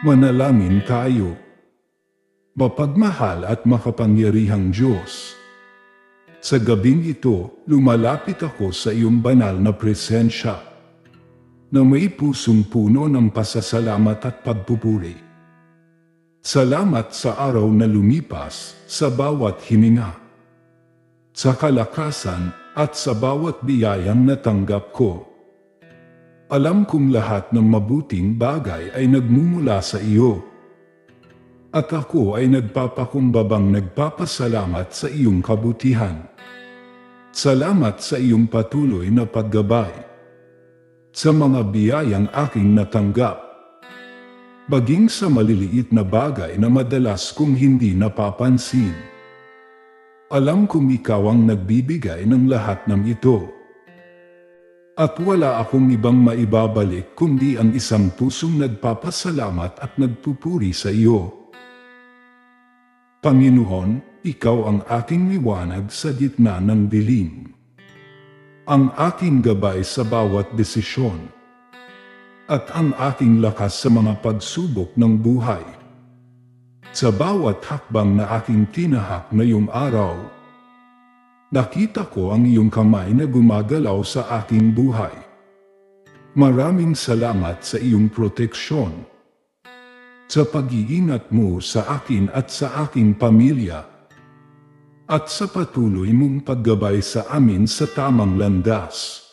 Manalangin tayo. Mapagmahal at makapangyarihang Diyos. Sa gabing ito, lumalapit ako sa iyong banal na presensya na may pusong puno ng pasasalamat at pagpupuri. Salamat sa araw na lumipas, sa bawat hininga, sa kalakasan at sa bawat biyayang natanggap ko. Alam kong lahat ng mabuting bagay ay nagmumula sa iyo. At ako ay nagpapakumbabang nagpapasalamat sa iyong kabutihan. Salamat sa iyong patuloy na paggabay. Sa mga biyayang aking natanggap. Baging sa maliliit na bagay na madalas kong hindi napapansin. Alam kong ikaw ang nagbibigay ng lahat ng ito. At wala akong ibang maibabalik kundi ang isang pusong nagpapasalamat at nagpupuri sa iyo. Panginoon, Ikaw ang aking liwanag sa gitna ng dilim. Ang aking gabay sa bawat desisyon. At ang aking lakas sa mga pagsubok ng buhay. Sa bawat hakbang na aking tinahak ngayong araw, Nakita ko ang iyong kamay na gumagalaw sa aking buhay. Maraming salamat sa iyong proteksyon. Sa pag-iingat mo sa akin at sa aking pamilya. At sa patuloy mong paggabay sa amin sa tamang landas.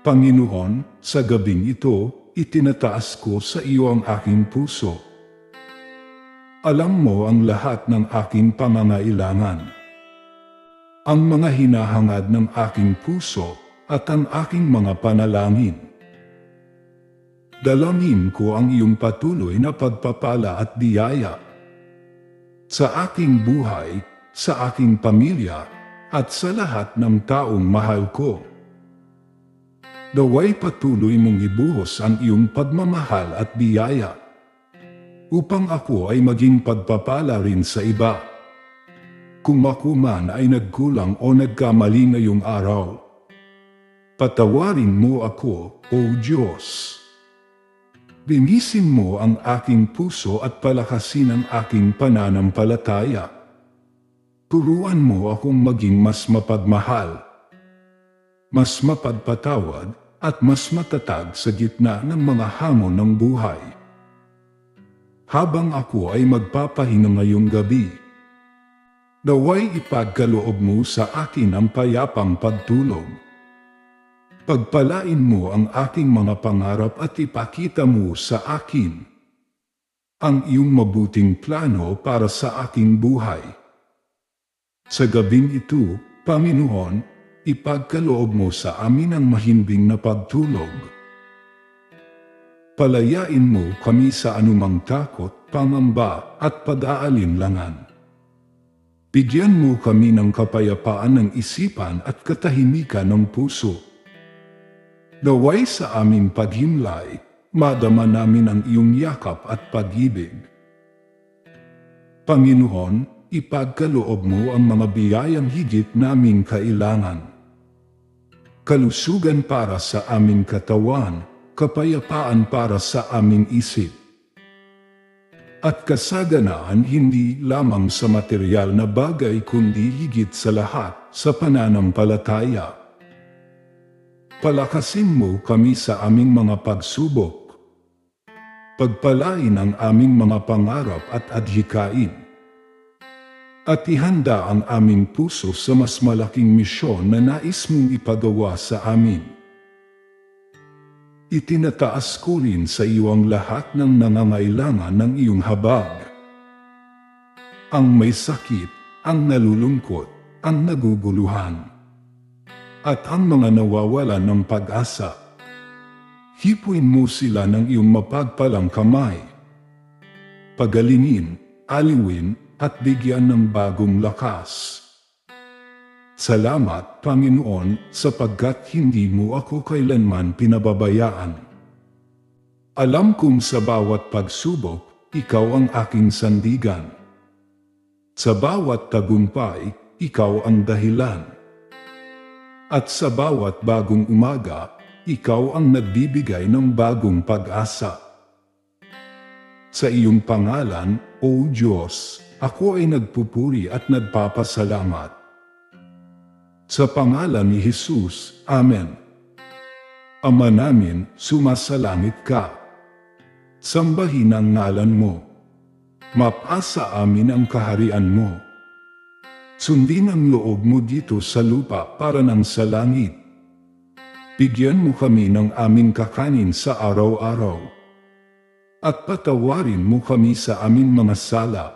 Panginoon, sa gabing ito, itinataas ko sa iyo ang aking puso. Alam mo ang lahat ng aking pangangailangan ang mga hinahangad ng aking puso at ang aking mga panalangin. Dalangin ko ang iyong patuloy na pagpapala at biyaya sa aking buhay, sa aking pamilya, at sa lahat ng taong mahal ko. Daway patuloy mong ibuhos ang iyong pagmamahal at biyaya upang ako ay maging pagpapala rin sa iba. Kung ako ay nagkulang o nagkamali ngayong araw, patawarin mo ako, O Diyos. Linisin mo ang aking puso at palakasin ang aking pananampalataya. Turuan mo akong maging mas mapagmahal, mas mapagpatawad, at mas matatag sa gitna ng mga hamon ng buhay. Habang ako ay magpapahinga ngayong gabi, Naway ipagkaloob mo sa akin ang payapang pagtulog. Pagpalain mo ang aking mga pangarap at ipakita mo sa akin ang iyong mabuting plano para sa aking buhay. Sa gabing ito, Panginoon, ipagkaloob mo sa amin ang mahimbing na pagtulog. Palayain mo kami sa anumang takot, pangamba at pag-aalinlangan. Bigyan mo kami ng kapayapaan ng isipan at katahimikan ng puso. Naway sa aming paghimlay, madama namin ang iyong yakap at pag-ibig. Panginoon, ipagkaloob mo ang mga biyayang higit naming kailangan. Kalusugan para sa aming katawan, kapayapaan para sa aming isip at kasaganaan hindi lamang sa material na bagay kundi higit sa lahat sa pananampalataya. Palakasin mo kami sa aming mga pagsubok. Pagpalain ang aming mga pangarap at adhikain. At ihanda ang aming puso sa mas malaking misyon na nais mong ipagawa sa amin. Itinataas ko rin sa iyo ang lahat ng nangangailangan ng iyong habag. Ang may sakit, ang nalulungkot, ang naguguluhan, at ang mga nawawalan ng pag-asa. Hipuin mo sila ng iyong mapagpalang kamay. Pagalingin, aliwin, at bigyan ng bagong lakas. Salamat, Panginoon, sapagkat hindi mo ako kailanman pinababayaan. Alam kong sa bawat pagsubok, ikaw ang aking sandigan. Sa bawat tagumpay, ikaw ang dahilan. At sa bawat bagong umaga, ikaw ang nagbibigay ng bagong pag-asa. Sa iyong pangalan, O Diyos, ako ay nagpupuri at nagpapasalamat. Sa pangalan ni Jesus, Amen. Ama namin, sumasalangit ka. Sambahin ang ngalan mo. Mapasa amin ang kaharian mo. Sundin ang loob mo dito sa lupa para ng sa langit. Bigyan mo kami ng aming kakanin sa araw-araw. At patawarin mo kami sa aming mga sala.